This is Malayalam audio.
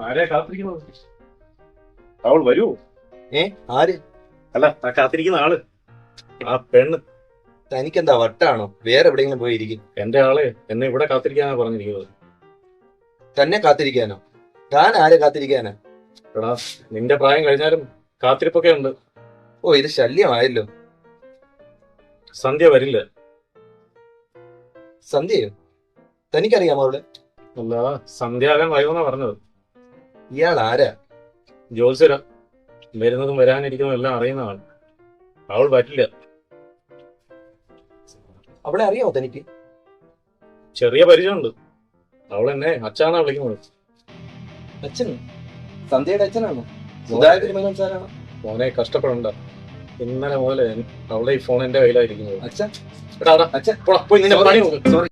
ആരെ അവൾ വരൂ. ഏ? ആര്? അല്ല കാത്തിരിക്കുന്ന ആൾ. ആ പെണ്ണ്. തനിക്കെന്താ വട്ടാണോ? വേറെ എവിടെയെങ്കിലും പോയിരിക്കും. എന്റെ ആൾ എന്നെ ഇവിടെ കാത്തിരിക്കാനാ പറഞ്ഞിരിക്കുന്നത്. തന്നെ കാത്തിരിക്കാനോ? താൻ ആരെ കാത്തിരിക്കാനാ? എടാ നിന്റെ പ്രായം കഴിഞ്ഞാലും കാത്തിരിപ്പൊക്കെ ഉണ്ട്. ഓ ഇത് ശല്യമായല്ലോ. സന്ധ്യ വരില്ല. സന്ധ്യയോ? തനിക്കറിയാമോ അവൾ? അല്ല സന്ധ്യാകാൻ വൈകുന്ന പറഞ്ഞത്. ഇയാൾ ആരാ ജോത്സ്യര. വരുന്നതും വരാനിരിക്കുന്നതും എല്ലാം അറിയുന്ന ആൾ അവൾ പറ്റില്ല. അവളെ അറിയാമോ തനിക്ക്? ചെറിയ പരിചയമുണ്ട്. അവൾ എന്നെ അച്ഛനാ വിളിക്കുന്നത്. അച്ഛൻ? സന്ധ്യയുടെ അച്ഛനാണോ? സാറാണോ മോനെ കഷ്ടപ്പെടണ്ട. ഇന്നലെ മുതൽ അവളെ ഈ ഫോൺ എന്റെ കയ്യിലായിരിക്കുന്നത് അച്ഛൻ? എടാ എടാ, അച്ഛൻ? പോടാ, പോയി നിന്റെ പണി നോക്ക്.